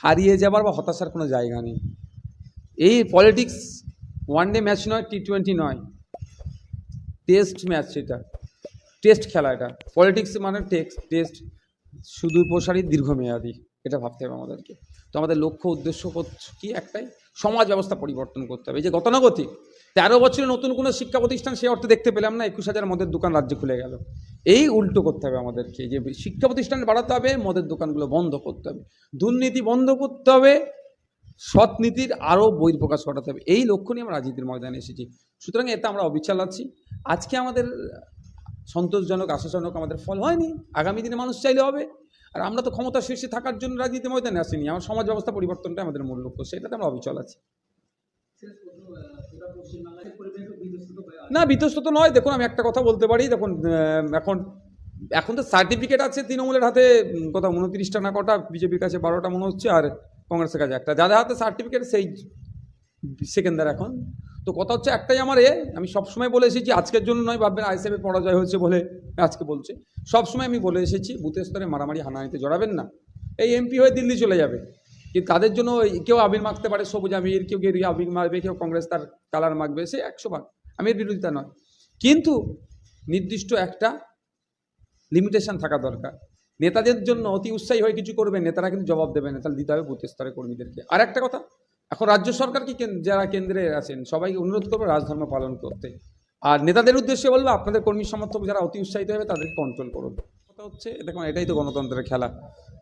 হারিয়ে যাবার বা হতাশার কোনো জায়গা নেই। এই পলিটিক্স ওয়ান ডে ম্যাচ নয় টি টোয়েন্টি নয়। টেস্ট ম্যাচ সেটা টেস্ট খেলা এটা। পলিটিক্স মানে টেক্স টেস্ট সুদূরপ্রসারী দীর্ঘমেয়াদী, এটা ভাবতে হবে আমাদেরকে। তো আমাদের লক্ষ্য, উদ্দেশ্য হচ্ছে কি একটাই? সমাজ ব্যবস্থা পরিবর্তন করতে হবে। এই যে গতানুগতিক, তেরো বছরে নতুন কোনো শিক্ষা প্রতিষ্ঠান সে অর্থে দেখতে পেলাম না, একুশ হাজার মদের দোকান রাজ্যে খুলে গেল। এই উল্টো করতে হবে আমাদেরকে যে শিক্ষা প্রতিষ্ঠান বাড়াতে হবে, মদের দোকানগুলো বন্ধ করতে হবে, দুর্নীতি বন্ধ করতে হবে, সৎ নীতির আরও বই প্রকাশ ঘটাতে হবে, এই লক্ষ্য নিয়ে আমরা রাজনীতির ময়দানে এসেছি। সুতরাং এতে আমরা অবিচাল আছি। আজকে আমাদের সন্তোষজনক, আশাজনক আমাদের ফল হয়নি, আগামী দিনে মানুষ চাইলে হবে। আর আমরা তো ক্ষমতা শীর্ষে থাকার জন্য রাজনীতি ময়দানে আসিনি, আমার সমাজ ব্যবস্থা পরিবর্তনটা আমাদের মূল লক্ষ্য, সেটাতে আমরা অবিচল আছি। না বিতস্ত নয়। দেখুন, আমি একটা কথা বলতে পারি। দেখুন এখন এখন তো সার্টিফিকেট আছে তৃণমূলের হাতে। কোথাও উনত্রিশটা না কটা, বিজেপির কাছে বারোটা মনে হচ্ছে, আর কংগ্রেসের কাছে একটা। যাদের হাতে সার্টিফিকেট সেই সেকেন্দার এখন। তো কথা হচ্ছে একটাই আমার এ, আমি সবসময় বলে এসেছি, আজকের জন্য নয়, ভাববেন আইসিএফে পরাজয় হয়েছে বলে আজকে বলছে। সবসময় আমি বলে এসেছি, বুথের স্তরে মারামারি, হানাহানিতে জড়াবেন না। এই এমপি হয়ে দিল্লি চলে যাবে। কিন্তু তাদের জন্য কেউ আবির মাখতে পারে সবুজ আবির কেউ গেরিয়া আবির মারবে, কেউ কংগ্রেস তার কালার মাখবে, সে একশো ভাগ। এর বিরোধিতা নয়। কিন্তু নির্দিষ্ট একটা লিমিটেশন থাকা দরকার। নেতাদের জন্য অতি উৎসাহী হয়ে কিছু করবে, নেতারা কিন্তু জবাব দেবে না। তাহলে দিতে হবে বুথ স্তরে কর্মীদেরকে। আর একটা কথা, এখন রাজ্য সরকার কি যারা কেন্দ্রে আছেন, সবাইকে অনুরোধ করবে রাজধর্ম পালন করতে। আর নেতাদের উদ্দেশ্যে বলব, আপনাদের কর্মী সমর্থক যারা অতি উৎসাহিত হবে তাদেরকে কন্ট্রোল করুন। কথা হচ্ছে, দেখুন, এটাই তো গণতন্ত্রের খেলা।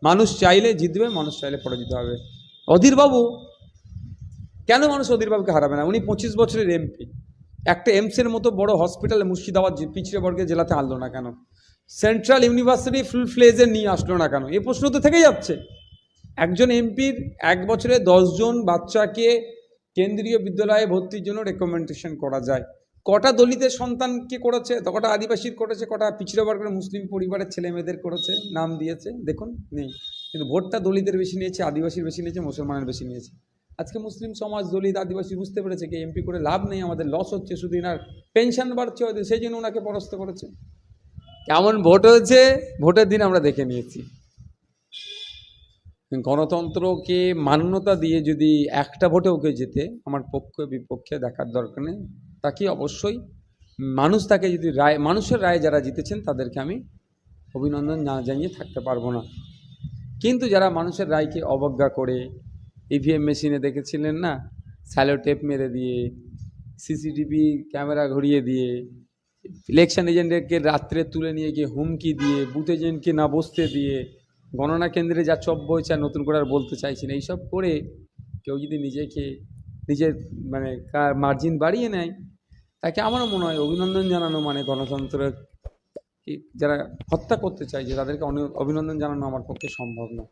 মানুষ চাইলে জিতবে, মানুষ চাইলে পরাজিত হবে। অধীরবাবু, কেন মানুষ অধীরবাবুকে হারাবে না? উনি পঁচিশ বছরের এমপি একটা এমসের মতো বড় হসপিটাল মুর্শিদাবাদ পিছিয়ে বর্গের জেলাতে আনলো না কেন? সেন্ট্রাল ইউনিভার্সিটি ফুল ফ্লেজে নিয়ে আসলো না কেন? এই প্রশ্ন তো থেকেই যাচ্ছে। একজন এমপির এক বছরে দশজন বাচ্চাকে কেন্দ্রীয় বিদ্যালয়ে ভর্তির জন্য রেকমেন্ডেশন করা যায়। কটা দলিতের সন্তানকে করেছে? কটা আদিবাসীর করেছে? কটা পিছিয়ে বর্গের মুসলিম পরিবারের ছেলে মেয়েদের করেছে? নাম দিয়েছে? দেখুন, নেই। কিন্তু ভোটটা দলিতের বেশি নিয়েছে, আদিবাসীর বেশি নিয়েছে, মুসলমানের বেশি নিয়েছে। আজকে মুসলিম সমাজ, দলিত, আদিবাসী বুঝতে পেরেছে কি, এমপি করে লাভ নেই, আমাদের লস হচ্ছে, শুধু আর পেনশন বাড়ছে হয়তো, সেই জন্য ওনাকে পরাস্ত করেছে। কেমন ভোট হয়েছে? ভোটের দিন আমরা দেখে নিয়েছি। গণতন্ত্রকে মান্যতা দিয়ে যদি একটা ভোটে ওকে যেতে আমার পক্ষে বিপক্ষে দেখার দরকার নেই। তাকে অবশ্যই মানুষ তাকে যদি রায়, মানুষের রায় যারা জিতেছেন তাদেরকে আমি অভিনন্দন না জানিয়ে থাকতে পারব না। কিন্তু যারা মানুষের রায়কে অবজ্ঞা করে ইভিএম মেশিনে দেখেছিলেন না? স্যালো টেপ মেরে দিয়ে সিসিটিভি ক্যামেরা ঘুরিয়ে দিয়ে ইলেকশন এজেন্টকে রাত্রে তুলে নিয়ে গিয়ে হুমকি দিয়ে বুথ এজেন্টকে না বসতে দিয়ে, গণনা কেন্দ্রে যা চপ বইছে আর নতুন করে আর বলতে চাইছি না এইসব করে কেউ যদি নিজেকে, নিজের মানে মার্জিন বাড়িয়ে নেয় তাকে আমারও মনে হয় অভিনন্দন জানানো মানে গণতন্ত্রের যারা হত্যা করতে চাইছে তাদেরকে অভিনন্দন জানানো আমার পক্ষে সম্ভব না।